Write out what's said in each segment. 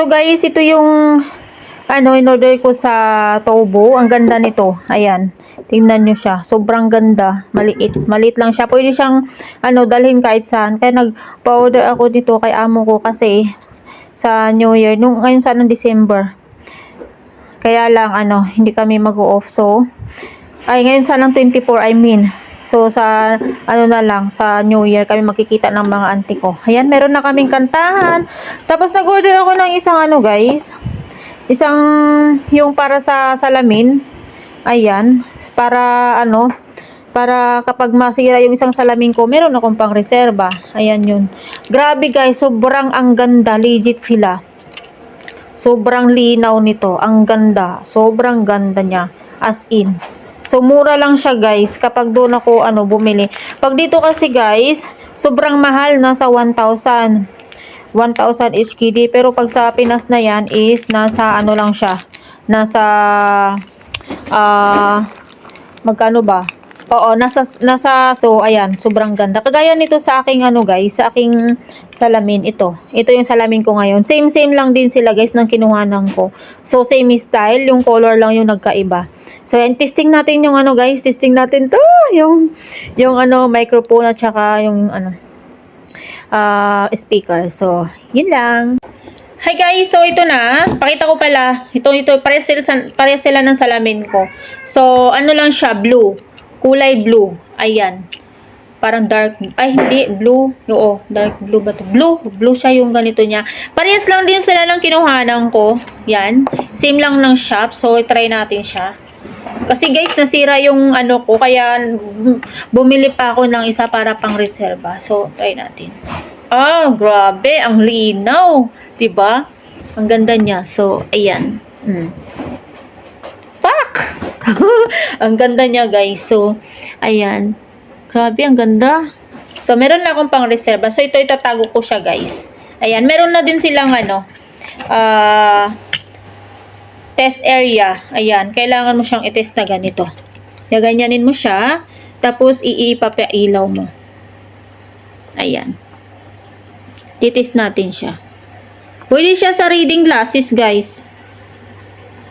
So guys, ito yung ano, in-order ko sa Tobo. Ang ganda nito. Ayan. Tingnan nyo siya. Sobrang ganda. Maliit. Maliit lang siya. Pwede siyang ano, dalhin kahit saan. Kaya nag-order ako dito kay amo ko kasi sa New Year. Nung, ngayon sana December. Kaya lang, ano, hindi kami mag-off. So, ay, ngayon sanang 24, I mean. So, sa, ano na lang, sa New Year, kami makikita ng mga auntie ko. Ayan, meron na kaming kantahan. Tapos, nag-order ako ng isang, ano, guys, isang, yung para sa salamin. Ayan, para, ano, para kapag masira yung isang salamin ko, meron akong pang reserba. Ayan yun. Grabe guys, sobrang ang ganda. Legit sila. Sobrang linaw nito. Ang ganda. Sobrang ganda niya. As in. So, mura lang siya, guys, kapag doon ako, ano, bumili. Pag dito kasi, guys, sobrang mahal, nasa 1,000. 1,000 HKD. Pero pag sa Pinas na yan, is nasa, ano lang siya, nasa, ah, magkano ba? Oo, nasa, nasa, so, ayan, sobrang ganda. Kagaya nito sa aking, ano, guys, sa aking salamin, ito. Ito yung salamin ko ngayon. Same, same lang din sila, guys, ng kinuhanan ko. So, same style, yung color lang yung nagkaiba. So, yan, testing natin yung, ano, guys, testing natin to, yung, yung, ano, microphone at saka yung, ano, ah, speaker. So, yun lang. Hi guys, so ito na, pakita ko pala, ito, ito, pares sila, pares sila ng salamin ko. So, ano lang siya, blue. Kulay blue. Ayan. Parang dark, ay hindi, blue. Oo, dark blue ba to? Blue, blue siya yung ganito niya. Parehas lang din sila ng kinuhanan ko. Yan. Same lang ng shop, so try natin siya. Kasi guys, nasira yung ano ko, kaya bumili pa ako ng isa para pang reserva. So, try natin. Ah, grabe, ang linaw. 'Di ba? Ang ganda niya. So, ayan. Mm. Pak! ang ganda niya, guys. So, ayan. Grabe, ang ganda. So, meron na akong pang reserva. So, ito itatago ko siya, guys. Ayan, meron na din silang ano, ah, test area. Ayan, kailangan mo siyang i-test na ganito. Gaganyanin mo siya, tapos iipapailaw mo. Ayan. Titest natin siya. Pwede siya sa reading glasses, guys.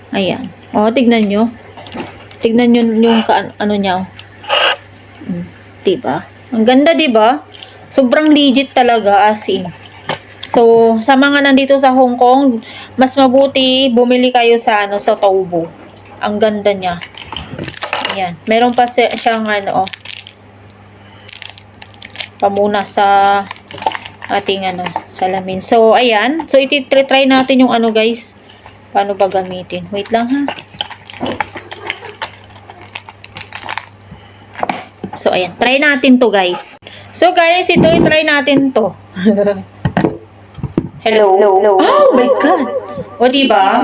Ayan. O, tignan nyo. Tignan nyo yung ka, ano niya. Hmm, diba? Ang ganda, diba? Sobrang legit talaga, as in. So, sa mga nandito sa Hong Kong, mas mabuti bumili kayo sa ano sa Toubo. Ang ganda niya. Ayan. Meron pa si- siyang ano, oh, pamuna sa ating ano, salamin. So, ayan. So, iti-try natin yung ano, guys. Paano ba gamitin? Wait lang, ha. So, ayan. Try natin to, guys. So, guys, ito, i-try natin to. Hello? Oh my God! O, diba?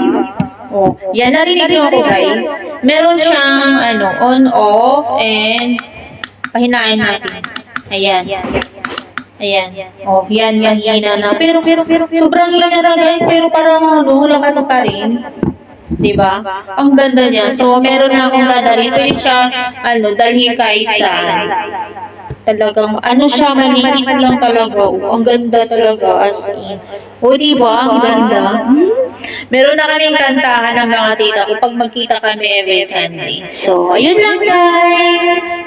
O, yan, narinig niyo ako, guys. Meron siyang, ano, on-off, and pahinain natin. Ayan. Ayan. Oh, yan, mahina na. Pero, pero, pero, sobrang hina na, guys. Pero parang, ano, lakas pa rin. Diba? Ang ganda niya. So, meron na akong dadalhin. Pwede siya, ano, dalhin kahit saan. Talagang, ano siya, maliit lang talaga. Oh, ang ganda talaga, as in. O, diba? Ang ganda. Hmm? Meron na kaming kantahan ng mga tita ko pag magkita kami every Sunday. So, ayun lang, guys.